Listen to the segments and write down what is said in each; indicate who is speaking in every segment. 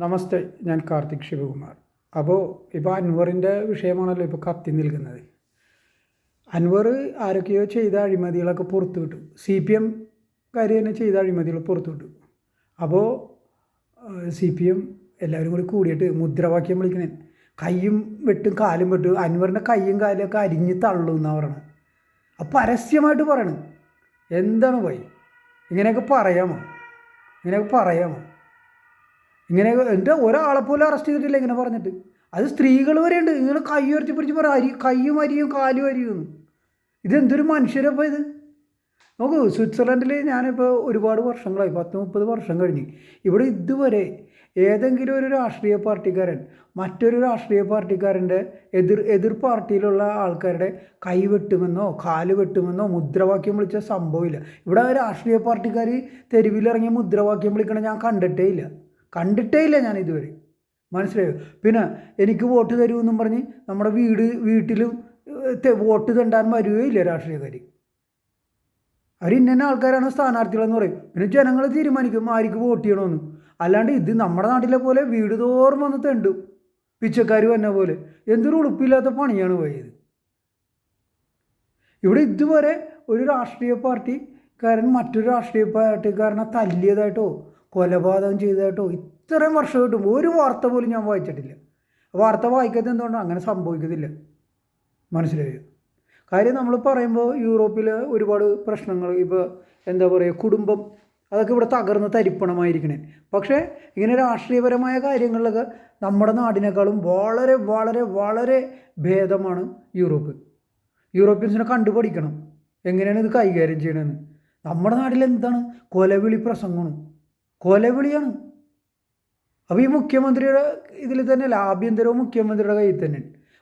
Speaker 1: നമസ്തേ ഞാൻ കാർത്തിക് ശിവകുമാർ. അപ്പോൾ ഇപ്പോൾ അൻവറിന്റെ വിഷയമാണല്ലോ ഇപ്പോൾ കത്തി നിൽക്കുന്നത്. അൻവർ ആരൊക്കെയോ ചെയ്ത അഴിമതികളൊക്കെ പുറത്തു വിട്ടു. സി പി എം കാര്യം തന്നെ ചെയ്ത അഴിമതികൾ പുറത്തു വിട്ടു. അപ്പോൾ സി പി എം എല്ലാവരും കൂടി കൂടിയിട്ട് മുദ്രാവാക്യം വിളിക്കണേ. കൈയും വെട്ടും കാലും വെട്ടും അൻവറിന്റെ കൈയും കാലും അരിഞ്ഞ് തള്ളു എന്നാണ് പറയണത് അപ്പോൾ പരസ്യമായിട്ട് പറയണം. എന്താണ് പോയി ഇങ്ങനെയൊക്കെ പറയാമോ? ഇങ്ങനെയൊക്കെ പറയാമോ? ഇങ്ങനെ എന്റെ ഒരാളെ പോലും അറസ്റ്റ് ചെയ്തിട്ടില്ല ഇങ്ങനെ പറഞ്ഞിട്ട്. അത് സ്ത്രീകൾ വരെയുണ്ട്. ഇങ്ങനെ കൈ ഉയർത്തി പിടിച്ച് പറയും അരി കയ്യും അരിയും കാലും അരിയും ഇതെന്തൊരു മനുഷ്യരപ്പോൾ ഇത്? നോക്കൂ സ്വിറ്റ്സർലൻഡിൽ ഞാനിപ്പോൾ ഒരുപാട് വർഷങ്ങളായി പത്ത് മുപ്പത് വർഷം കഴിഞ്ഞ്. ഇവിടെ ഇതുവരെ ഏതെങ്കിലും ഒരു രാഷ്ട്രീയ പാർട്ടിക്കാരൻ മറ്റൊരു രാഷ്ട്രീയ പാർട്ടിക്കാരന്റെ എതിർ എതിർ പാർട്ടിയിലുള്ള ആൾക്കാരുടെ കൈ വെട്ടുമെന്നോ കാൽ വെട്ടുമെന്നോ മുദ്രാവാക്യം വിളിച്ച സംഭവമില്ല ഇവിടെ രാഷ്ട്രീയ പാർട്ടിക്കാർ തെരുവിലിറങ്ങി മുദ്രാവാക്യം വിളിക്കണം ഞാൻ കണ്ടിട്ടേ ഇല്ല. കണ്ടിട്ടേ ഇല്ല ഞാൻ ഇതുവരെ. മനസ്സിലായോ? പിന്നെ എനിക്ക് വോട്ട് തരുമെന്നും പറഞ്ഞ് നമ്മുടെ വീട് വീട്ടിലും വോട്ട് തണ്ടാൻ വരികയില്ല രാഷ്ട്രീയക്കാർ അവർ ഇന്ന ആൾക്കാരാണ് സ്ഥാനാർത്ഥികളെന്ന് പറയും. പിന്നെ ജനങ്ങൾ തീരുമാനിക്കും ആർക്ക് വോട്ട് ചെയ്യണമെന്ന്. അല്ലാണ്ട് ഇത് നമ്മുടെ നാട്ടിലെ പോലെ വീട് തോറും വന്ന് തെണ്ടും. പിച്ചക്കാർ വന്ന പോലെ. എന്തൊരു ഉളുപ്പില്ലാത്ത പണിയാണ് പോയത്. ഇവിടെ ഇതുവരെ ഒരു രാഷ്ട്രീയ പാർട്ടിക്കാരൻ മറ്റൊരു രാഷ്ട്രീയ പാർട്ടിക്കാരനെ തല്ലിയതായിട്ടോ കൊലപാതകം ചെയ്തതായിട്ടോ ഇത്രയും വർഷമായിട്ടും ഒരു വാർത്ത പോലും ഞാൻ വായിച്ചിട്ടില്ല. വാർത്ത വായിക്കാത്തത് എന്തുകൊണ്ടാണ് അങ്ങനെ സംഭവിക്കത്തില്ല. മനസ്സിലായോ? കാര്യം നമ്മൾ പറയുമ്പോൾ യൂറോപ്പിൽ ഒരുപാട് പ്രശ്നങ്ങൾ ഇപ്പോൾ എന്താ പറയുക കുടുംബം അതൊക്കെ ഇവിടെ തകർന്ന് തരിപ്പണമായിരിക്കണേ. പക്ഷേ ഇങ്ങനെ രാഷ്ട്രീയപരമായ കാര്യങ്ങളിലൊക്കെ നമ്മുടെ നാടിനേക്കാളും വളരെ വളരെ വളരെ ഭേദമാണ് യൂറോപ്പ്. യൂറോപ്യൻസിനെ കണ്ടുപഠിക്കണം. എങ്ങനെയാണ് ഇത് കൈകാര്യം ചെയ്യണമെന്ന് നമ്മുടെ നാട്ടിൽ എന്താണ് കൊലവിളി പ്രസംഗമാണ്. കൊലവിളിയാണ്. അപ്പോൾ ഈ മുഖ്യമന്ത്രിയുടെ ഇതിൽ തന്നെയല്ല ആഭ്യന്തരവും മുഖ്യമന്ത്രിയുടെ കയ്യിൽ തന്നെ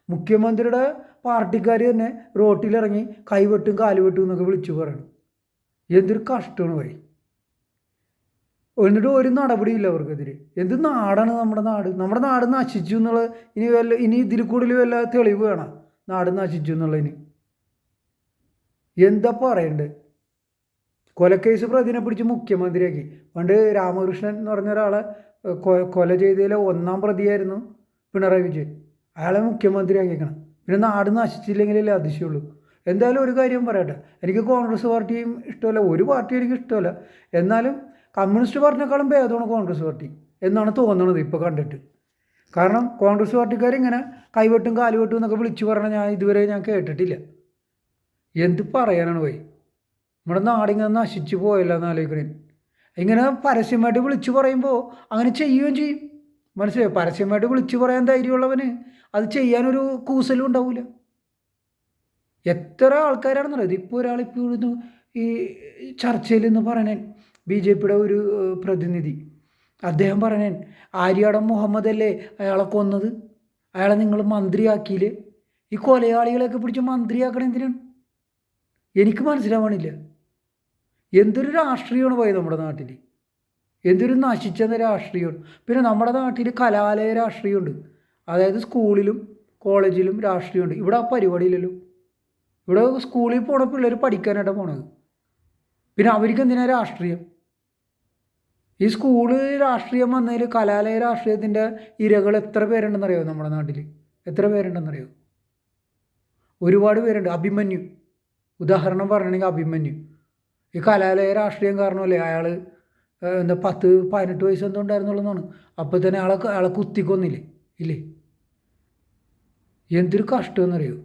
Speaker 1: മുഖ്യമന്ത്രിയുടെ പാർട്ടിക്കാർ തന്നെ റോട്ടിലിറങ്ങി കൈവെട്ടും കാലുവെട്ടും എന്നൊക്കെ വിളിച്ചു പറയണം. എന്തൊരു കഷ്ടമാണ് വഴി. എന്നിട്ട് ഒരു നടപടിയില്ല അവർക്കെതിരെ. എന്ത് നാടാണ് നമ്മുടെ നാട്? നമ്മുടെ നാട് നശിച്ചു എന്നുള്ള ഇനി വല്ല ഇനി ഇതിൽ കൂടുതൽ വല്ല തെളിവ് വേണം? നാട് നശിച്ചു എന്നുള്ളതിന്. എന്താ പറയണ്ടേ? കൊലക്കേസ് പ്രതിനെ പിടിച്ച് മുഖ്യമന്ത്രിയാക്കി. പണ്ട് രാമകൃഷ്ണൻ എന്ന് പറഞ്ഞ ഒരാളെ കൊല ചെയ്തതിലെ ഒന്നാം പ്രതിയായിരുന്നു പിണറായി വിജയൻ. അയാളെ മുഖ്യമന്ത്രിയാക്കിയേക്കണം. പിന്നെ നാട് നശിച്ചില്ലെങ്കിലല്ലേ അതിശയുള്ളൂ. എന്തായാലും ഒരു കാര്യം പറയട്ടെ. എനിക്ക് കോൺഗ്രസ് പാർട്ടിയും ഇഷ്ടമല്ല. ഒരു പാർട്ടിയും എനിക്ക് ഇഷ്ടമല്ല. എന്നാലും കമ്മ്യൂണിസ്റ്റ് പാർട്ടിനേക്കാളും ഭേദമാണ് കോൺഗ്രസ് പാർട്ടി എന്നാണ് തോന്നുന്നത് ഇപ്പോൾ കണ്ടിട്ട്. കാരണം കോൺഗ്രസ് പാർട്ടിക്കാർ ഇങ്ങനെ കൈവെട്ടും കാലുവെട്ടും എന്നൊക്കെ വിളിച്ചു പറഞ്ഞാൽ ഞാൻ ഇതുവരെ ഞാൻ കേട്ടിട്ടില്ല. എന്ത് പറയാനാണ് പോയി നമ്മുടെ നാടിങ്ങനെ നശിച്ചു പോയല്ലോ എന്ന് ആലോചിക്കണേ. ഇങ്ങനെ പരസ്യമായിട്ട് വിളിച്ചു പറയുമ്പോൾ അങ്ങനെ ചെയ്യുകയും ചെയ്യും. മനസ്സിലായോ? പരസ്യമായിട്ട് വിളിച്ചു പറയാൻ ധൈര്യമുള്ളവന് അത് ചെയ്യാനൊരു കൂസലും ഉണ്ടാവില്ല എത്ര ആൾക്കാരാണെന്നറിയോ? ഇതിപ്പോൾ ഒരാളിപ്പോൾ ഇവിടുന്ന് ഈ ചർച്ചയിൽ നിന്ന് പറയണേ ബി ജെ പിയുടെ ഒരു പ്രതിനിധി. അദ്ദേഹം പറയണേ ആര്യാടം മുഹമ്മദ് അല്ലേ അയാളെ കൊന്നത്? അയാളെ നിങ്ങൾ മന്ത്രിയാക്കിയില്ലേ? ഈ കൊലയാളികളെയൊക്കെ പിടിച്ച് മന്ത്രിയാക്കണം എന്തിനാണ്? എനിക്ക് മനസ്സിലാവണില്ല. എന്തൊരു രാഷ്ട്രീയമാണ് പോയത് നമ്മുടെ നാട്ടിൽ എന്തൊരു നശിച്ചെന്ന രാഷ്ട്രീയമാണ്. പിന്നെ നമ്മുടെ നാട്ടിൽ കലാലയ രാഷ്ട്രീയമുണ്ട്. അതായത് സ്കൂളിലും കോളേജിലും രാഷ്ട്രീയമുണ്ട്. ഇവിടെ ആ പരിപാടിയില്ലല്ലോ ഇവിടെ സ്കൂളിൽ പോണ പിള്ളേർ പഠിക്കാനായിട്ട് പോണത്. പിന്നെ അവർക്ക് എന്തിനാണ് രാഷ്ട്രീയം? ഈ സ്കൂൾ രാഷ്ട്രീയം വന്നതിൽ കലാലയ രാഷ്ട്രീയത്തിന്റെ ഇരകൾ എത്ര പേരുണ്ടെന്നറിയോ നമ്മുടെ നാട്ടിൽ എത്ര പേരുണ്ടെന്നറിയോ? ഒരുപാട് പേരുണ്ട്. അഭിമന്യു. ഉദാഹരണം പറയണമെങ്കിൽ അഭിമന്യു. ഈ കലാലയ രാഷ്ട്രീയം കാരണമല്ലേ? അയാൾ എന്താ പത്ത് പതിനെട്ട് വയസ്സ് എന്തോ ഉണ്ടായിരുന്നുള്ളതാണ് അപ്പോൾ തന്നെ അയാളെ അയാളെ കുത്തിക്കൊന്നില്ലേ? ഇല്ലേ? എന്തൊരു കഷ്ടം എന്നറിയോ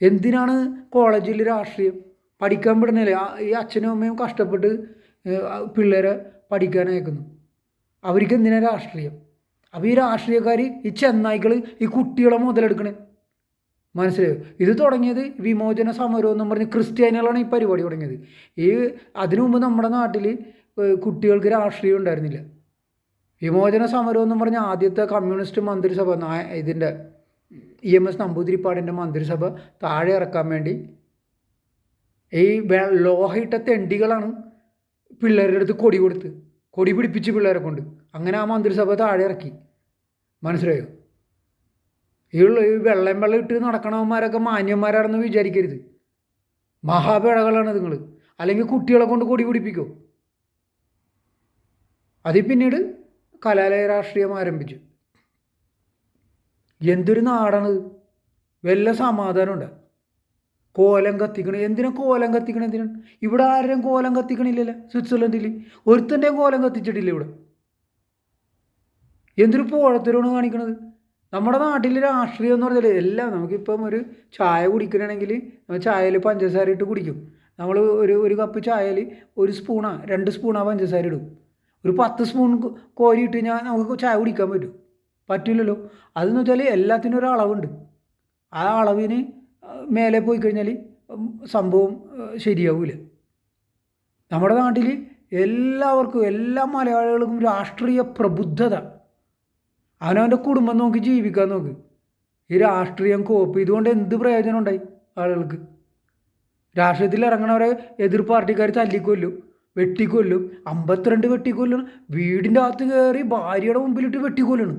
Speaker 1: എന്തിനാണ് കോളേജിൽ രാഷ്ട്രീയം? പഠിക്കാൻ വിടണില്ലേ ഈ അച്ഛനും അമ്മയും കഷ്ടപ്പെട്ട് പിള്ളേരെ പഠിക്കാൻ അയക്കുന്നു അവർക്ക് എന്തിനാണ് രാഷ്ട്രീയം? അപ്പോൾ ഈ രാഷ്ട്രീയക്കാർ ഈ ചെന്നായ്ക്കൾ ഈ കുട്ടികളെ മുതലെടുക്കണേ? മനസ്സിലായോ ഇത് തുടങ്ങിയത് വിമോചന സമരം എന്നും പറഞ്ഞ് ക്രിസ്ത്യാനികളാണ് ഈ പരിപാടി തുടങ്ങിയത്. ഈ അതിനു മുമ്പ് നമ്മുടെ നാട്ടിൽ കുട്ടികൾക്ക് രാഷ്ട്രീയം ഉണ്ടായിരുന്നില്ല. വിമോചന സമരം എന്നും പറഞ്ഞ ആദ്യത്തെ കമ്മ്യൂണിസ്റ്റ് മന്ത്രിസഭ ഇതിന്റെ ഇ എം എസ് നമ്പൂതിരിപ്പാടിന്റെ മന്ത്രിസഭ താഴെ ഇറക്കാൻ വേണ്ടി ഈ ലോഹയിട്ട തെണ്ടികളാണ് പിള്ളേരുടെ അടുത്ത് കൊടി കൊടുത്ത് കൊടി പിടിപ്പിച്ച് പിള്ളേരെ കൊണ്ട്. അങ്ങനെ ആ മന്ത്രിസഭ താഴെ ഇറക്കി. മനസ്സിലായോ? ഈ ഈ വെള്ളം വെള്ളം ഇട്ട് നടക്കണവന്മാരൊക്കെ മാന്യന്മാരാണെന്ന് വിചാരിക്കരുത്. മഹാപിഴകളാണ് നിങ്ങൾ അല്ലെങ്കിൽ കുട്ടികളെ കൊണ്ട് കൊടി പിടിപ്പിക്കോ. അതിൽ പിന്നീട് കലാലയ രാഷ്ട്രീയം ആരംഭിച്ചു. എന്തൊരു നാടാണ് വല്ല സമാധാനമുണ്ട് കോലം കത്തിക്കണ എന്തിനാ കോലം കത്തിക്കണ എന്തിനാണ് ഇവിടെ ആരുടെയും കോലം കത്തിക്കണില്ലല്ലോ സ്വിറ്റ്സർലൻഡിൽ ഒരുത്തന്റെയും കോലം കത്തിച്ചിട്ടില്ല ഇവിടെ. എന്തൊരു പോഴത്തരമാണ് കാണിക്കണത്? നമ്മുടെ നാട്ടിൽ രാഷ്ട്രീയം എന്ന് പറഞ്ഞാൽ എല്ലാം നമുക്കിപ്പം ഒരു ചായ കുടിക്കണമെങ്കിൽ നമ്മൾ ചായയിൽ പഞ്ചസാര ഇട്ട് കുടിക്കും. നമ്മൾ ഒരു ഒരു കപ്പ് ചായയിൽ ഒരു സ്പൂണാ രണ്ട് സ്പൂണാ പഞ്ചസാര ഇടും. ഒരു പത്ത് സ്പൂൺ കോരിയിട്ട് ഞാൻ നമുക്ക് ചായ കുടിക്കാൻ പറ്റും. പറ്റില്ലല്ലോ അതെന്ന് വെച്ചാൽ എല്ലാത്തിനും ഒരു അളവുണ്ട്. ആ അളവിന് മേലെ പോയി കഴിഞ്ഞാൽ സംഭവം ശരിയാവില്ല നമ്മുടെ നാട്ടിൽ എല്ലാവർക്കും എല്ലാ മലയാളികൾക്കും രാഷ്ട്രീയ പ്രബുദ്ധത അവനവന്റെ കുടുംബം നോക്കി ജീവിക്കാൻ നോക്ക്. ഈ രാഷ്ട്രീയം കോപ്പ് ഇതുകൊണ്ട് എന്ത് പ്രയോജനം ഉണ്ടായി ആളുകൾക്ക്? രാഷ്ട്രീയത്തിൽ ഇറങ്ങണവരെ എതിർ പാർട്ടിക്കാർ തല്ലിക്കൊല്ലും വെട്ടിക്കൊല്ലും അമ്പത്തിരണ്ട് വെട്ടിക്കൊല്ലണം. വീടിന്റെ അകത്ത് കയറി ഭാര്യയുടെ മുമ്പിലിട്ട് വെട്ടിക്കൊല്ലണം.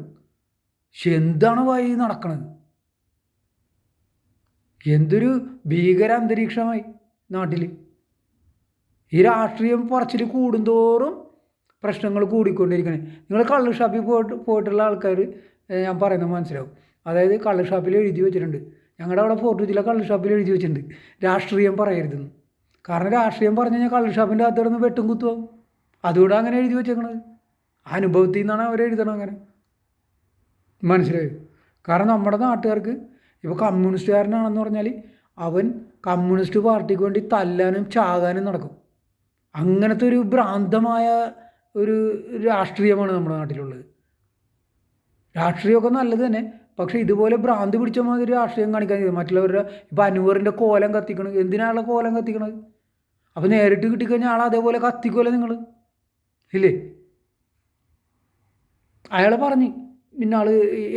Speaker 1: പക്ഷെ എന്താണ് വായി നടക്കണത്? എന്തൊരു ഭീകര അന്തരീക്ഷമായി നാട്ടിൽ ഈ രാഷ്ട്രീയം പറച്ചിൽ കൂടുന്തോറും പ്രശ്നങ്ങൾ കൂടിക്കൊണ്ടിരിക്കുന്നത് നിങ്ങൾ കള്ള് ഷാപ്പിൽ പോയിട്ട് പോയിട്ടുള്ള ആൾക്കാർ ഞാൻ പറയുന്നത് മനസ്സിലാവും. അതായത് കള്ള് ഷാപ്പിൽ എഴുതി വെച്ചിട്ടുണ്ട്. ഞങ്ങളുടെ അവിടെ ഫോർട്ട് ജില്ല കള്ള് ഷാപ്പിൽ എഴുതി വെച്ചിട്ടുണ്ട്. രാഷ്ട്രീയം പറയരുതെന്ന്. കാരണം രാഷ്ട്രീയം പറഞ്ഞു കഴിഞ്ഞാൽ കള്ള് ഷാപ്പിന്റെ അകത്ത് കിടന്ന് വെട്ടും കുത്തുവാകും അതുകൊണ്ട് അങ്ങനെ എഴുതി വെച്ചേക്കണത്. അനുഭവത്തിൽ നിന്നാണ് അവർ എഴുതണം അങ്ങനെ. മനസ്സിലായോ? കാരണം നമ്മുടെ നാട്ടുകാർക്ക് ഇപ്പോൾ കമ്മ്യൂണിസ്റ്റുകാരനാണെന്ന് പറഞ്ഞാൽ അവൻ കമ്മ്യൂണിസ്റ്റ് പാർട്ടിക്ക് വേണ്ടി തല്ലാനും ചാകാനും നടക്കും. അങ്ങനത്തെ ഒരു ഭ്രാന്തമായ ഒരു രാഷ്ട്രീയമാണ് നമ്മുടെ നാട്ടിലുള്ളത്. രാഷ്ട്രീയമൊക്കെ നല്ലത് തന്നെ. പക്ഷേ ഇതുപോലെ ഭ്രാന്ത് പിടിച്ച മാതിരി രാഷ്ട്രീയം കാണിക്കാൻ മറ്റുള്ളവരുടെ ഇപ്പം അനുവറിന്റെ കോലം കത്തിക്കണത് എന്തിനാണല്ലോ കോലം കത്തിക്കണത്? അപ്പം നേരിട്ട് കിട്ടിക്കഴിഞ്ഞാൽ ആൾ അതേപോലെ കത്തിക്കുമല്ലോ നിങ്ങൾ ഇല്ലേ? അയാൾ പറഞ്ഞ്. പിന്നെ ആൾ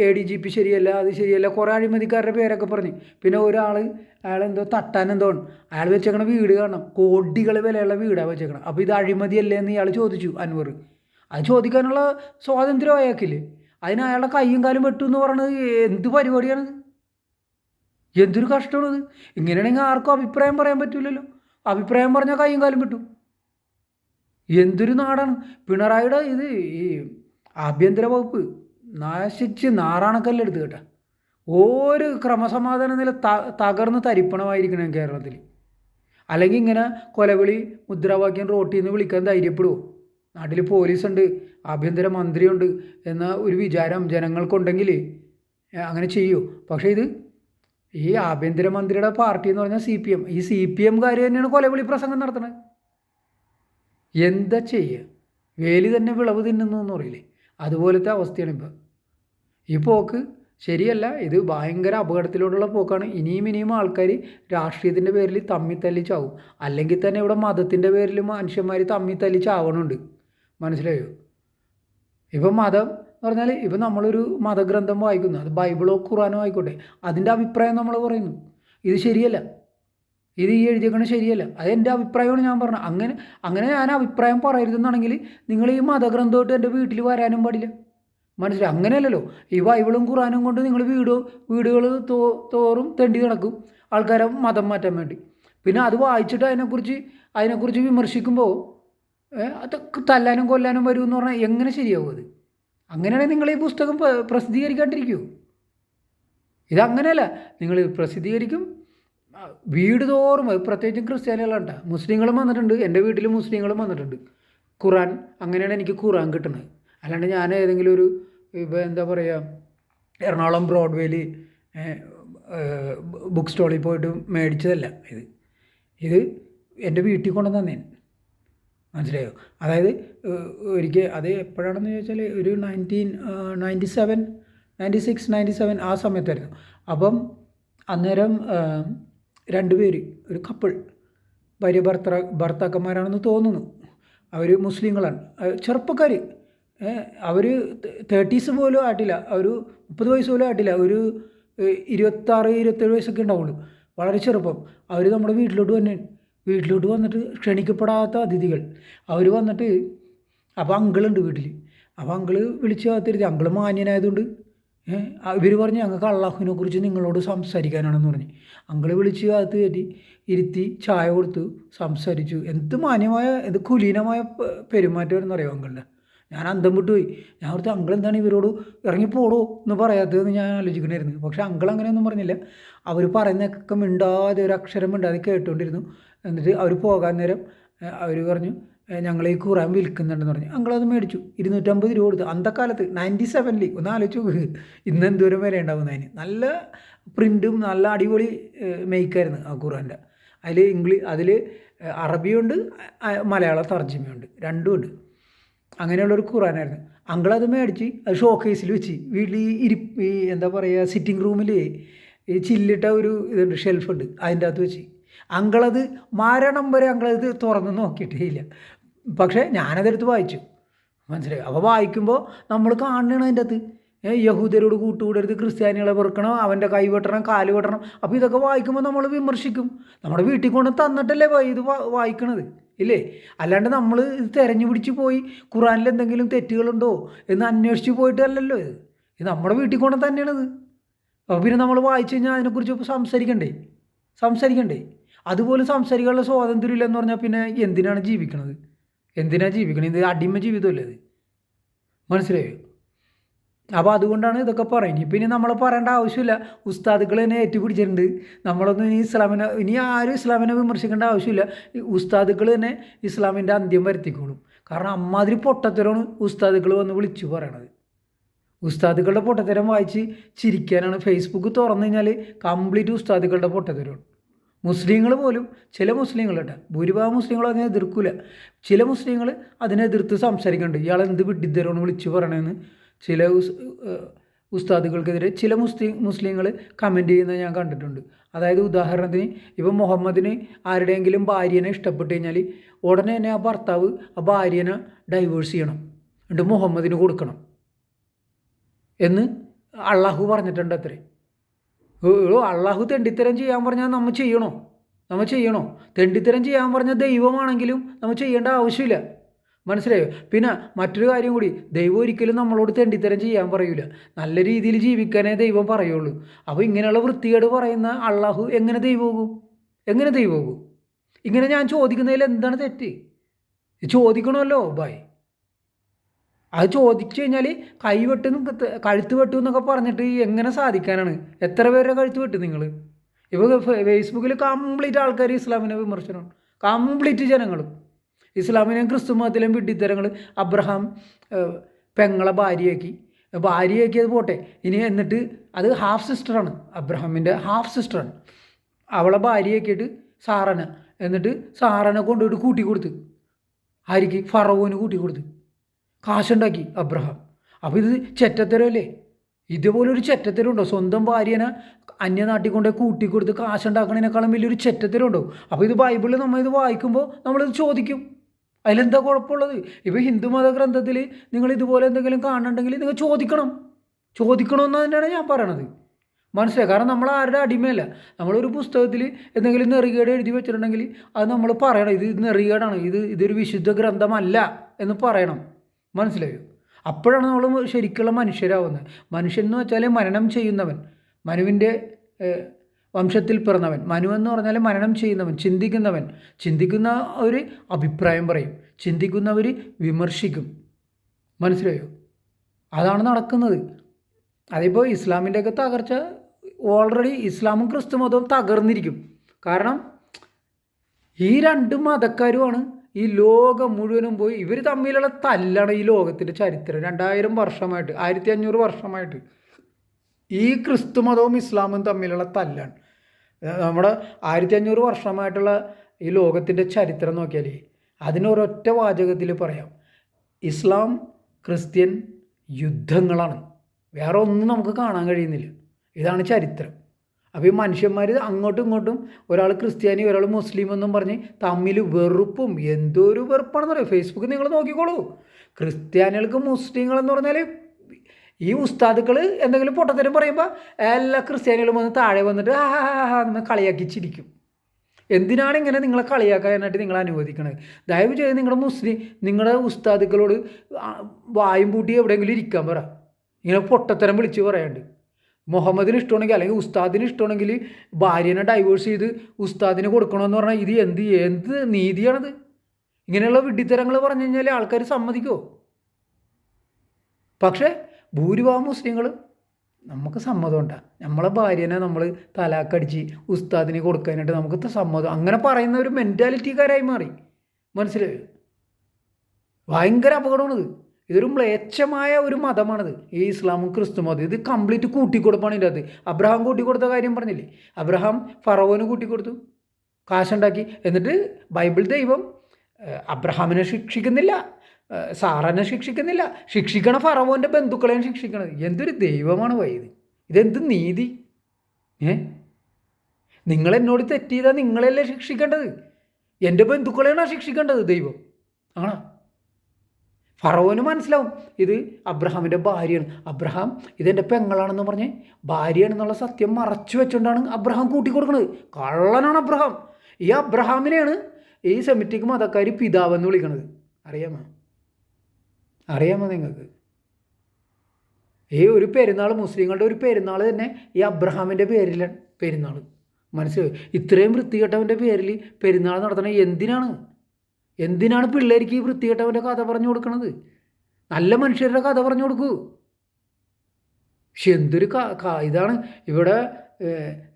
Speaker 1: എ ഡി ജി പി ശരിയല്ല അത് ശരിയല്ല കുറേ അഴിമതിക്കാരുടെ പേരൊക്കെ പറഞ്ഞ്. പിന്നെ ഒരാൾ അയാളെന്തോ തട്ടാൻ എന്തോ ആണ്. അയാൾ വെച്ചേക്കണ വീട് കാണണം. കോടികൾ വിലയുള്ള വീടാണ് വെച്ചേക്കണം. അപ്പോൾ ഇത് അഴിമതിയല്ലേ എന്ന് ഇയാൾ ചോദിച്ചു അൻവർ അത് ചോദിക്കാനുള്ള സ്വാതന്ത്ര്യം അയാൾക്കില്ലേ? അതിന് അയാളുടെ കൈയും കാലും വെട്ടു എന്ന് പറയുന്നത് എന്ത് പരിപാടിയാണത് എന്തൊരു കഷ്ടമാണത് ഇങ്ങനെയാണെങ്കിൽ ആർക്കും അഭിപ്രായം പറയാൻ പറ്റില്ലല്ലോ അഭിപ്രായം പറഞ്ഞാൽ കൈയും കാലും വെട്ടും. എന്തൊരു നാടാണ്. പിണറായിയുടെ ഇത് ഈ ആഭ്യന്തര വകുപ്പ് നശിച്ച് നാറാണക്കല്ലെടുത്ത് കേട്ടോ. ഒരു ക്രമസമാധാന നില ത തകർന്ന് തരിപ്പണമായിരിക്കണം കേരളത്തിൽ അല്ലെങ്കിൽ ഇങ്ങനെ കൊലവിളി മുദ്രാവാക്യം റോട്ടിൽ നിന്ന് വിളിക്കാൻ ധൈര്യപ്പെടുമോ നാട്ടിൽ പോലീസുണ്ട് ആഭ്യന്തര മന്ത്രിയുണ്ട് എന്ന ഒരു വിചാരം ജനങ്ങൾക്കുണ്ടെങ്കിൽ അങ്ങനെ ചെയ്യൂ? പക്ഷേ ഇത് ഈ ആഭ്യന്തരമന്ത്രിയുടെ പാർട്ടി എന്ന് പറഞ്ഞാൽ സി പി എം. ഈ സി പി എംകാർ തന്നെയാണ് കൊലവിളി പ്രസംഗം നടത്തുന്നത് എന്താ ചെയ്യുക വേലി തന്നെ വിളവ് തിന്നുന്നു എന്ന് പറയില്ലേ? അതുപോലത്തെ അവസ്ഥയാണ് ഇപ്പം. ഈ പോക്ക് ശരിയല്ല. ഇത് ഭയങ്കര അപകടത്തിലോട്ടുള്ള പോക്കാണ്. ഇനിയും ഇനിയും ആൾക്കാർ രാഷ്ട്രീയത്തിന്റെ പേരിൽ തമ്മി തല്ലിച്ചാവും. അല്ലെങ്കിൽ തന്നെ ഇവിടെ മതത്തിന്റെ പേരിൽ മനുഷ്യന്മാർ തമ്മി തല്ലിച്ചാവണുണ്ട്. മനസ്സിലായോ? ഇപ്പം മതം എന്ന് പറഞ്ഞാൽ ഇപ്പം നമ്മളൊരു മതഗ്രന്ഥം വായിക്കുന്നു. അത് ബൈബിളോ ഖുറാനോ ആയിക്കോട്ടെ. അതിന്റെ അഭിപ്രായം നമ്മൾ പറയുന്നു. ഇത് ശരിയല്ല. ഇത് ഈ എഴുതിയേക്കണത് ശരിയല്ല. അത് എന്റെ അഭിപ്രായമാണ് ഞാൻ പറഞ്ഞത്. അങ്ങനെ അങ്ങനെ ഞാൻ അഭിപ്രായം പറയരുതെന്നാണെങ്കിൽ നിങ്ങൾ ഈ മതഗ്രന്ഥമായിട്ട് എന്റെ വീട്ടിൽ വരാനും പാടില്ല. മനസ്സിലായി? അങ്ങനെയല്ലല്ലോ. ഈ ബൈബിളും ഖുറാനും കൊണ്ട് നിങ്ങൾ വീട് വീടുകൾ തോ തോറും തെണ്ടി നടക്കും. ആൾക്കാരെ മതം മാറ്റാൻ വേണ്ടി. പിന്നെ അത് വായിച്ചിട്ട് അതിനെക്കുറിച്ച് അതിനെക്കുറിച്ച് വിമർശിക്കുമ്പോൾ അത് തല്ലാനും കൊല്ലാനും വരും എന്ന് പറഞ്ഞാൽ എങ്ങനെ ശരിയാവും അത്? അങ്ങനെയാണെങ്കിൽ നിങ്ങൾ ഈ പുസ്തകം പ്ര- പ്രസിദ്ധീകരിക്കാണ്ടിരിക്കുമോ ഇതങ്ങനെയല്ല നിങ്ങൾ പ്രസിദ്ധീകരിക്കും. വീട് തോറും പ്രത്യേകിച്ചും ക്രിസ്ത്യാനികളുണ്ട. മുസ്ലിങ്ങളും വന്നിട്ടുണ്ട്. എന്റെ വീട്ടിൽ മുസ്ലിങ്ങളും വന്നിട്ടുണ്ട്. ഖുറാൻ അങ്ങനെയാണ് എനിക്ക് ഖുറാൻ കിട്ടുന്നത്. അല്ലാണ്ട് ഞാൻ ഏതെങ്കിലും ഒരു ഇപ്പോൾ എന്താ പറയുക എറണാകുളം ബ്രോഡ്വേയിൽ ബുക്ക് സ്റ്റോളിൽ പോയിട്ട് മേടിച്ചതല്ല ഇത്. ഇത് എന്റെ വീട്ടിൽ തന്നേൻ മനസ്സിലായോ? അതായത് ഒരിക്കൽ അത് എപ്പോഴാണെന്ന് ചോദിച്ചാൽ ഒരു nineteen ninety seven ninety six ninety seven ആ സമയത്തായിരുന്നു. അപ്പം അന്നേരം രണ്ട് പേര് ഒരു കപ്പിൾ ഭാര്യ ഭർത്ത ഭർത്താക്കന്മാരാണെന്ന് തോന്നുന്നു. അവർ മുസ്ലിങ്ങളാണ്. ചെറുപ്പക്കാർ അവർ തേർട്ടീസ് പോലും ആട്ടില്ല ഒരു മുപ്പത് വയസ്സ് പോലും ആട്ടില്ല ഒരു ഇരുപത്താറ് ഇരുപത്തേഴ് വയസ്സൊക്കെ ഉണ്ടാവുള്ളൂ. വളരെ ചെറുപ്പം. അവർ നമ്മുടെ വീട്ടിലോട്ട് വന്നു വീട്ടിലോട്ട് വന്നിട്ട് ക്ഷണിക്കപ്പെടാത്ത അതിഥികൾ. അവർ വന്നിട്ട് അപ്പോൾ അങ്കിളുണ്ട് വീട്ടിൽ അപ്പോൾ അങ്കിൾ വിളിച്ച് കാത്തിരുത്തി. അങ്കിൾ മാന്യനായതുകൊണ്ട് ഇവർ പറഞ്ഞ് ഞങ്ങൾക്ക് അള്ളാഹുവിനെ കുറിച്ച് നിങ്ങളോട് സംസാരിക്കാനാണെന്ന് പറഞ്ഞ്. അങ്കിൾ വിളിച്ച് കാത്ത് കയറ്റി ഇരുത്തി ചായ കൊടുത്തു സംസാരിച്ചു. എന്ത് മാന്യമായ എന്ത് കുലീനമായ പെരുമാറ്റം അറിയാം അങ്കിളുടെ ഞാൻ അന്തം വിട്ടുപോയി ഞാൻ ഓർത്ത് അങ്കിൾ എന്താണ് ഇവരോട് ഇറങ്ങി പോടോ എന്ന് പറയാത്തതെന്ന് ഞാൻ ആലോചിക്കണമായിരുന്നു പക്ഷേ അങ്കിൾ അങ്ങനെയൊന്നും പറഞ്ഞില്ല. അവർ പറയുന്നതൊക്കെ മിണ്ടാതെ ഒരു അക്ഷരം മിണ്ടാതെ കേട്ടുകൊണ്ടിരുന്നു എന്നിട്ട് അവർ പോകാൻ നേരം അവർ പറഞ്ഞു ഞങ്ങൾ ഈ ഖുറാൻ വിൽക്കുന്നുണ്ടെന്ന് പറഞ്ഞു. അങ്കിളത് മേടിച്ചു. ഇരുന്നൂറ്റമ്പത് രൂപ കൊടുത്തു. അന്തക്കാലത്ത് നയന്റി സെവനിൽ ഒന്ന് ആലോചിച്ച് നോക്ക്. ഇന്ന് എന്തോരം വില അതിന്. നല്ല പ്രിന്റും നല്ല അടിപൊളി മേക്കായിരുന്നു ആ ഖുറാന്റെ. അതിൽ ഇംഗ്ലീഷ് അതിൽ അറബിയുണ്ട് മലയാള തർജമയുണ്ട്. രണ്ടുമുണ്ട് അങ്ങനെയുള്ളൊരു ഖുറാനായിരുന്നു. അങ്കിളത് മേടിച്ച് അത് ഷോ കേസിൽ വെച്ച്. വീട്ടിൽ ഈ ഇരി ഈ എന്താ പറയുക സിറ്റിംഗ് റൂമിൽ ഈ ചില്ലിട്ട ഒരു ഇതുണ്ട് ഷെൽഫുണ്ട് അതിന്റെ അകത്ത് വെച്ച്. അങ്കളത് മരണം വരെ അങ്കളത് തുറന്ന് നോക്കിയിട്ടേ ഇല്ല. പക്ഷേ ഞാനതെടുത്ത് വായിച്ചു. മനസ്സിലായി? അപ്പോൾ വായിക്കുമ്പോൾ നമ്മൾ കാണണം അതിന്റെ അകത്ത്. യഹൂദരോട് കൂട്ടുകൂടരുത് ക്രിസ്ത്യാനികളെ വെറുക്കണം അവന്റെ കൈ വെട്ടണം കാൽ വെട്ടണം. അപ്പോൾ ഇതൊക്കെ വായിക്കുമ്പോൾ നമ്മൾ വിമർശിക്കും. നമ്മുടെ വീട്ടിൽ കൊണ്ട് തന്നിട്ടല്ലേ ഇത് വായിക്കണത്? ഇല്ലേ? അല്ലാണ്ട് നമ്മൾ ഇത് തെരഞ്ഞു പിടിച്ച് പോയി ഖുറാനിൽ എന്തെങ്കിലും തെറ്റുകളുണ്ടോ എന്ന് അന്വേഷിച്ച് പോയിട്ടല്ലല്ലോ ഇത്. ഇത് നമ്മുടെ വീട്ടിൽ കൊണ്ട് തന്നെയാണിത്. അപ്പോൾ പിന്നെ നമ്മൾ വായിച്ചു കഴിഞ്ഞാൽ അതിനെക്കുറിച്ച് സംസാരിക്കണ്ടേ? സംസാരിക്കണ്ടേ? അതുപോലെ സംസാരിക്കാനുള്ള സ്വാതന്ത്ര്യം ഇല്ലെന്ന് പറഞ്ഞാൽ പിന്നെ എന്തിനാണ് ജീവിക്കണത്? എന്തിനാണ് ജീവിക്കണത്? ഇത് അടിമ ജീവിതമല്ലേ ഇത്? മനസ്സിലായോ? അപ്പോൾ അതുകൊണ്ടാണ് ഇതൊക്കെ പറയുന്നത്. പിന്നെ നമ്മൾ പറയേണ്ട ആവശ്യമില്ല. ഉസ്താദുകൾ തന്നെ ഏറ്റുപിടിച്ചിട്ടുണ്ട്. നമ്മളൊന്നും ഇനി ഇസ്ലാമിനെ ഇനി ആരും ഇസ്ലാമിനെ വിമർശിക്കേണ്ട ആവശ്യമില്ല. ഉസ്താദുകൾ തന്നെ ഇസ്ലാമിന്റെ അന്ത്യം വരുത്തിക്കോളും. കാരണം അമ്മാതിരി പൊട്ടത്തരമാണ് ഉസ്താദുകൾ വന്ന് വിളിച്ചു പറയണത്. ഉസ്താദുകളുടെ പൊട്ടത്തരം വായിച്ച് ചിരിക്കാനാണ്. ഫേസ്ബുക്ക് തുറന്നു കഴിഞ്ഞാൽ കംപ്ലീറ്റ് ഉസ്താദുകളുടെ പൊട്ടത്തരമാണ്. മുസ്ലിങ്ങൾ പോലും ചില മുസ്ലിങ്ങളുണ്ട് ഭൂരിഭാഗം മുസ്ലിങ്ങളും അതിനെ എതിർക്കില്ല ചില മുസ്ലിങ്ങൾ അതിനെ എതിർത്ത് സംസാരിക്കുന്നുണ്ട്. ഇയാൾ എന്ത് വിഡ്ഢിത്തരമാണ് വിളിച്ചു പറയണമെന്ന് ചില ഉസ്താദുകൾക്കെതിരെ ചില മുസ്ലിം മുസ്ലിങ്ങൾ കമന്റ് ചെയ്യുന്നത് ഞാൻ കണ്ടിട്ടുണ്ട്. അതായത് ഉദാഹരണത്തിന് ഇപ്പം മുഹമ്മദിന് ആരുടെയെങ്കിലും ഭാര്യനെ ഇഷ്ടപ്പെട്ട് കഴിഞ്ഞാൽ ഉടനെ തന്നെ ആ ഭർത്താവ് ആ ഭാര്യനെ ഡൈവേഴ്സ് ചെയ്യണം. എന്നിട്ട് മുഹമ്മദിന് കൊടുക്കണം. എന്ന് അള്ളാഹു പറഞ്ഞിട്ടുണ്ട് അത്രേ. അള്ളാഹു തെണ്ടിത്തരം ചെയ്യാൻ പറഞ്ഞാൽ നമ്മൾ ചെയ്യണോ? നമ്മൾ ചെയ്യണോ? തെണ്ടിത്തരം ചെയ്യാൻ പറഞ്ഞ ദൈവമാണെങ്കിലും നമ്മൾ ചെയ്യേണ്ട ആവശ്യമില്ല. മനസ്സിലായോ? പിന്നെ മറ്റൊരു കാര്യം കൂടി ദൈവം ഒരിക്കലും നമ്മളോട് തെണ്ടിത്തരം ചെയ്യാൻ പറയൂല. നല്ല രീതിയിൽ ജീവിക്കാനേ ദൈവം പറയുള്ളൂ. അപ്പോൾ ഇങ്ങനെയുള്ള വൃത്തികേട് പറയുന്ന അള്ളാഹു എങ്ങനെ ദൈവമാകും? എങ്ങനെ ദൈവമാകും? ഇങ്ങനെ ഞാൻ ചോദിക്കുന്നതിൽ എന്താണ് തെറ്റ്? ചോദിക്കണമല്ലോ ബായ് അത് ചോദിച്ചു കഴിഞ്ഞാൽ കൈ വെട്ടും കഴുത്ത് വെട്ടു എന്നൊക്കെ പറഞ്ഞിട്ട് എങ്ങനെ സാധിക്കാനാണ്? എത്ര പേരുടെ കഴുത്ത് വെട്ടും നിങ്ങൾ ഇപ്പോൾ ഫേസ്ബുക്കിൽ കംപ്ലീറ്റ് ആൾക്കാർ ഇസ്ലാമിനെ വിമർശനമാണ്. കംപ്ലീറ്റ് ജനങ്ങളും. ഇസ്ലാമിനെയും ക്രിസ്തു മതത്തിലെയും വിഡ്ഢിത്തരങ്ങൾ അബ്രഹാം പെങ്ങളെ ഭാര്യയാക്കി. ഭാര്യയാക്കിയത് പോട്ടെ. ഇനി എന്നിട്ട് അത് ഹാഫ് സിസ്റ്ററാണ് അബ്രഹാമിന്റെ ഹാഫ് സിസ്റ്ററാണ് അവളെ ഭാര്യയാക്കിയിട്ട് സാറന. എന്നിട്ട് സാറനെ കൊണ്ടുപോയിട്ട് കൂട്ടി കൊടുത്ത് ആരിക്ക് ഫറവോന് കൂട്ടി കൊടുത്ത് കാശുണ്ടാക്കി അബ്രഹാം. അപ്പോൾ ഇത് ചെറ്റത്തരമല്ലേ? ഇതുപോലൊരു ചെറ്റത്തരമുണ്ടോ? സ്വന്തം ഭാര്യനെ അന്യനാട്ടിൽ കൊണ്ടുപോയി കൂട്ടിക്കൊടുത്ത് കാശുണ്ടാക്കണതിനേക്കാളും വലിയൊരു ചെറ്റത്തരമുണ്ടോ? അപ്പോൾ ഇത് ബൈബിളിൽ നമ്മൾ ഇത് വായിക്കുമ്പോൾ നമ്മളിത് ചോദിക്കും. അതിലെന്താ കുഴപ്പമുള്ളത്? ഇപ്പോൾ ഹിന്ദു മത ഗ്രന്ഥത്തിൽ നിങ്ങൾ ഇതുപോലെ എന്തെങ്കിലും കാണുന്നുണ്ടെങ്കിൽ നിങ്ങൾ ചോദിക്കണം. ചോദിക്കണമെന്ന് തന്നെയാണ് ഞാൻ പറയണത്. മനസ്സിലായി? കാരണം നമ്മൾ ആരുടെ അടിമയല്ല. നമ്മളൊരു പുസ്തകത്തിൽ എന്തെങ്കിലും നെറികേട് എഴുതി വെച്ചിട്ടുണ്ടെങ്കിൽ അത് നമ്മൾ പറയണം. ഇത് നെറികേടാണ്. ഇത് ഇതൊരു വിശുദ്ധ ഗ്രന്ഥമല്ല എന്ന് പറയണം. മനസ്സിലായോ? അപ്പോഴാണ് നമ്മൾ ശരിക്കുള്ള മനുഷ്യരാവുന്നത്. മനുഷ്യൻ എന്ന് വെച്ചാൽ മരണം ചെയ്യുന്നവൻ. മനുവിന്റെ വംശത്തിൽ പിറന്നവൻ. മനു എന്ന് പറഞ്ഞാൽ മരണം ചെയ്യുന്നവൻ ചിന്തിക്കുന്നവൻ. ചിന്തിക്കുന്ന ഒരു അഭിപ്രായം പറയും. ചിന്തിക്കുന്നവർ വിമർശിക്കും. മനസ്സിലായോ? അതാണ് നടക്കുന്നത്. അതിപ്പോൾ ഇസ്ലാമിന്റെയൊക്കെ തകർച്ച ഓൾറെഡി ഇസ്ലാമും ക്രിസ്തു മതവും തകർന്നിരിക്കും. കാരണം ഈ രണ്ട് മതക്കാരുമാണ് ഈ ലോകം മുഴുവനും പോയി ഇവർ തമ്മിലുള്ള തല്ലാണ് ഈ ലോകത്തിന്റെ ചരിത്രം. രണ്ടായിരം വർഷമായിട്ട് ആയിരത്തി അഞ്ഞൂറ് വർഷമായിട്ട്. ഈ ക്രിസ്തു മതവും ഇസ്ലാമും തമ്മിലുള്ള തല്ലാണ്. നമ്മുടെ ആയിരത്തി അഞ്ഞൂറ് വർഷമായിട്ടുള്ള ഈ ലോകത്തിന്റെ ചരിത്രം നോക്കിയാൽ അതിനൊരൊറ്റ വാചകത്തിൽ പറയാം. ഇസ്ലാം ക്രിസ്ത്യൻ യുദ്ധങ്ങളാണ്. വേറെ ഒന്നും നമുക്ക് കാണാൻ കഴിയുന്നില്ല. ഇതാണ് ചരിത്രം. അപ്പോൾ ഈ മനുഷ്യന്മാർ അങ്ങോട്ടും ഇങ്ങോട്ടും ഒരാൾ ക്രിസ്ത്യാനി ഒരാൾ മുസ്ലിം എന്നും പറഞ്ഞ് തമ്മിൽ വെറുപ്പും എന്തോ ഒരു വെറുപ്പാണെന്ന് പറയാം ഫേസ്ബുക്ക് നിങ്ങൾ നോക്കിക്കോളൂ. ക്രിസ്ത്യാനികൾക്ക് മുസ്ലിങ്ങളെന്ന് പറഞ്ഞാൽ ഈ ഉസ്താദുക്കൾ എന്തെങ്കിലും പൊട്ടത്തരം പറയുമ്പോൾ എല്ലാ ക്രിസ്ത്യാനികളും വന്ന് താഴെ വന്നിട്ട് ആ കളിയാക്കി ചിരിക്കും എന്തിനാണ് ഇങ്ങനെ നിങ്ങളെ കളിയാക്കാനായിട്ട് നിങ്ങൾ അനുവദിക്കണത്? ദയവ് ചെയ്ത് നിങ്ങളുടെ മുസ്ലിം നിങ്ങളുടെ ഉസ്താദുക്കളോട് വായും പൂട്ടി എവിടെയെങ്കിലും ഇരിക്കാൻ പറ. ഇങ്ങനെ പൊട്ടത്തരം വിളിച്ച് പറയാണ്ട്. മുഹമ്മദിന് ഇഷ്ടമാണെങ്കിൽ അല്ലെങ്കിൽ ഉസ്താദിന് ഇഷ്ടമാണെങ്കിൽ ഭാര്യനെ ഡൈവേഴ്സ് ചെയ്ത് ഉസ്താദിന് കൊടുക്കണമെന്ന് പറഞ്ഞാൽ ഇത് എന്ത് എന്ത് നീതിയാണത്? ഇങ്ങനെയുള്ള വിഡ്ഢിത്തരങ്ങൾ പറഞ്ഞു കഴിഞ്ഞാൽ ആൾക്കാർ സമ്മതിക്കുമോ പക്ഷേ ഭൂരിഭാഗം മുസ്ലിങ്ങൾ നമുക്ക് സമ്മതമുണ്ട. നമ്മളെ ഭാര്യനെ നമ്മൾ തലാക്കടിച്ച് ഉസ്താദിനെ കൊടുക്കാനായിട്ട് നമുക്ക് സമ്മതം. അങ്ങനെ പറയുന്ന ഒരു മെന്റാലിറ്റിക്കാരായി മാറി. മനസ്സിലായോ? ഭയങ്കര അപകടമാണിത്. ഇതൊരു മ്ലേച്ഛമായ ഒരു മതമാണിത്. ഈ ഇസ്ലാമും ക്രിസ്തു മതം. ഇത് കംപ്ലീറ്റ് കൂട്ടിക്കൊടുപ്പാണ് ഇതിന്റെ അത് അബ്രഹാം കൂട്ടിക്കൊടുത്ത കാര്യം പറഞ്ഞില്ലേ? അബ്രഹാം ഫറവോന് കൂട്ടിക്കൊടുത്തു. കാശുണ്ടാക്കി. എന്നിട്ട് ബൈബിൾ ദൈവം അബ്രഹാമിനെ ശിക്ഷിക്കുന്നില്ല. സാറനെ ശിക്ഷിക്കുന്നില്ല. ശിക്ഷിക്കണ ഫറവോന്റെ ബന്ധുക്കളെയും ശിക്ഷിക്കണത്. എന്തൊരു ദൈവമാണ് വൈത് ഇതെന്ത് നീതി? ഏ? നിങ്ങളെന്നോട് തെറ്റിയതാണ് നിങ്ങളെയല്ലേ ശിക്ഷിക്കേണ്ടത്? എന്റെ ബന്ധുക്കളെയാണ് ശിക്ഷിക്കേണ്ടത് ദൈവം? ആണോ? ഫറവോന് മനസ്സിലാവും. ഇത് അബ്രഹാമിന്റെ ഭാര്യയാണ്. അബ്രഹാം ഇതെന്റെ പെങ്ങളാണെന്ന് പറഞ്ഞ് ഭാര്യയാണെന്നുള്ള സത്യം മറച്ചു വെച്ചുകൊണ്ടാണ് അബ്രഹാം കൂട്ടിക്കൊടുക്കുന്നത് കള്ളനാണ് അബ്രഹാം. ഈ അബ്രഹാമിനെയാണ് ഈ സെമിറ്റിക് മതക്കാർ പിതാവെന്ന് വിളിക്കുന്നത് അറിയാമോ? അറിയാമോ നിങ്ങൾക്ക്? ഈ ഒരു പെരുന്നാൾ മുസ്ലിങ്ങളുടെ ഒരു പെരുന്നാൾ തന്നെ ഈ അബ്രഹാമിന്റെ പേരിലാണ് പെരുന്നാൾ. മനസ്സിലായി? ഇത്രയും വൃത്തികെട്ടവന്റെ പേരിൽ പെരുന്നാൾ നടത്തണത് എന്തിനാണ്? എന്തിനാണ് പിള്ളേർക്ക് ഈ വൃത്തികെട്ടവന്റെ കഥ പറഞ്ഞു കൊടുക്കണത്? നല്ല മനുഷ്യരുടെ കഥ പറഞ്ഞു കൊടുക്കൂ. പക്ഷെ എന്തൊരു ഇതാണ് ഇവിടെ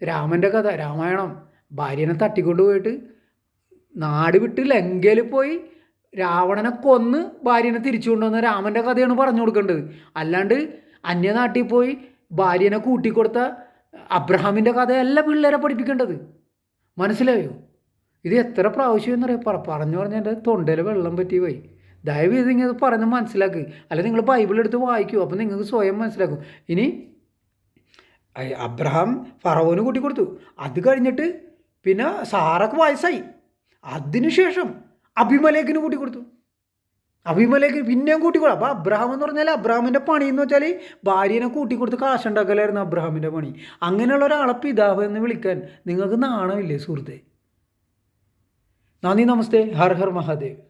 Speaker 1: രാമന്റെ കഥ രാമായണം. ഭാര്യനെ തട്ടിക്കൊണ്ട് പോയിട്ട് നാട് വിട്ട് ലങ്കയിൽ പോയി രാവണനെ കൊന്ന് ഭാര്യനെ തിരിച്ചു കൊണ്ടുവന്ന രാമന്റെ കഥയാണ് പറഞ്ഞു കൊടുക്കേണ്ടത്. അല്ലാണ്ട് അന്യനാട്ടിൽ പോയി ഭാര്യനെ കൂട്ടിക്കൊടുത്ത അബ്രഹാമിന്റെ കഥയല്ല പിള്ളേരെ പഠിപ്പിക്കേണ്ടത്. മനസ്സിലായോ? ഇത് എത്ര പ്രാവശ്യം എന്നറിയാം? പറ പറഞ്ഞു പറഞ്ഞാൽ എന്റെ തൊണ്ടയിൽ വെള്ളം പറ്റി പോയി. ദയവ് ചെയ്ത് ഇങ്ങനെ പറഞ്ഞ് മനസ്സിലാക്ക്. അല്ലെങ്കിൽ നിങ്ങൾ ബൈബിൾ എടുത്ത് വായിക്കൂ അപ്പോൾ നിങ്ങൾക്ക് സ്വയം മനസ്സിലാക്കും. ഇനി അബ്രഹാം ഫറവോന് കൂട്ടി കൊടുത്തു അത് കഴിഞ്ഞിട്ട് പിന്നെ സാറക്ക് വയസ്സായി. അതിനുശേഷം അഭിമലേഖിന് കൂട്ടി കൊടുത്തു അഭിമലേക്ക് പിന്നെയും കൂട്ടിക്കൊടുക്കും അപ്പോൾ അബ്രഹാം എന്ന് പറഞ്ഞാൽ അബ്രഹാമിന്റെ പണി എന്ന് വെച്ചാൽ ഭാര്യനെ കൂട്ടിക്കൊടുത്ത് കാശുണ്ടാക്കലായിരുന്നു അബ്രഹാമിന്റെ പണി. അങ്ങനെയുള്ള ഒരാളെ പിതാവ് എന്ന് വിളിക്കാൻ നിങ്ങൾക്ക് നാണമില്ലേ സുഹൃത്തെ? നന്ദി നമസ്തേ. ഹർ ഹർ മഹാദേവ്.